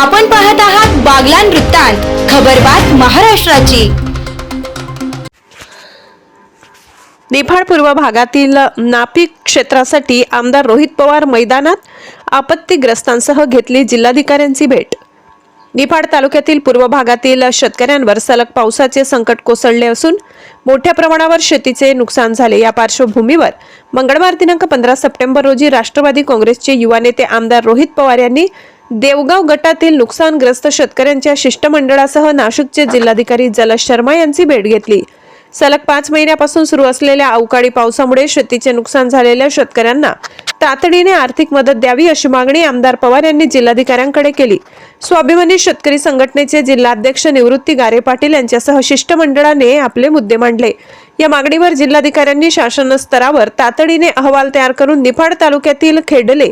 आपण पाहत आहात बागलान वृत्तांत खबरबात महाराष्ट्राची. निफाड पूर्व भागातील नापिक क्षेत्रासाठी आमदार रोहित पवार मैदानात आपत्तीग्रस्तांसह घेतली जिल्हाधिकाऱ्यांची भेट. निफाड तालुक्यातील पूर्व भागातील शेतकऱ्यांवर सलग पावसाचे संकट कोसळले असून मोठ्या प्रमाणावर शेतीचे नुकसान झाले. या पार्श्वभूमीवर मंगळवार दिनांक पंधरा सप्टेंबर रोजी राष्ट्रवादी काँग्रेसचे युवा नेते आमदार रोहित पवार यांनी देवगाव गटातील नुकसानग्रस्त शेतकऱ्यांच्या शिष्टमंडळासह नाशिकचे जिल्हाधिकारी जलज शर्मा यांची भेट घेतली. सलग पाच महिन्यापासून सुरू असलेल्या अवकाळी पावसामुळे शेतीचे नुकसान झालेल्या शेतकऱ्यांना तातडीने आर्थिक मदत द्यावी अशी मागणी आमदार पवार यांनी जिल्हाधिकाऱ्यांकडे केली. स्वाभिमानी शेतकरी संघटनेचे जिल्हाध्यक्ष निवृत्ती गारे पाटील यांच्यासह शिष्टमंडळाने आपले मुद्दे मांडले. या मागणीवर जिल्हाधिकाऱ्यांनी शासन स्तरावर तातडीने अहवाल तयार करून निफाड तालुक्यातील खेडले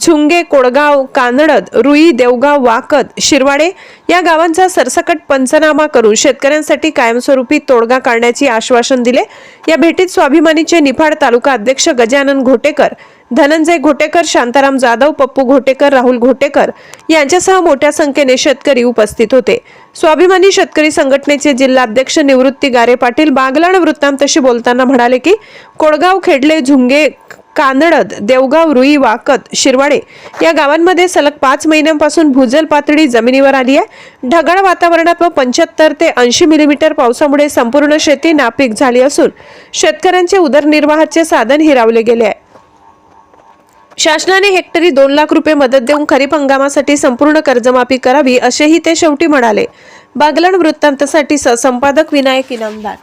झुंगे कोडगाव कानडद रुई देवगाव वाकद शिरवाडे या गावांचा सरसकट पंचनामा करून शेतकऱ्यांसाठी कायमस्वरूपी तोडगा काढण्याचे आश्वासन दिले. या भेटीत स्वाभिमानीचे निफाड तालुका अध्यक्ष गजानन घोटेकर धनंजय घोटेकर शांताराम जाधव पप्पू घोटेकर राहुल घोटेकर यांच्यासह मोठ्या संख्येने शेतकरी उपस्थित होते. स्वाभिमानी शेतकरी संघटनेचे जिल्हाध्यक्ष निवृत्ती गारे पाटील बागलाण वृत्तांतशी बोलताना म्हणाले की कोडगाव खेडले झुंगे कानडद देवगाव रुई वाकत शिरवाडे या गावांमध्ये सलग पाच महिन्यांपासून भूजल पातळी जमिनीवर आली आहे. ढगाळ वातावरणात व पंच्याहत्तर ते ऐंशी मिलीमीटर पावसामुळे संपूर्ण शेती नापीक झाली असून शेतकऱ्यांचे उदरनिर्वाहाचे साधन हिरावले गेले आहे. शासनाने हेक्टरी दोन लाख रुपये मदत देऊन खरीप हंगामासाठी संपूर्ण कर्जमाफी करावी असेही ते शेवटी म्हणाले. बागलाण वृत्तांतसाठी संपादक विनायक इनामदार.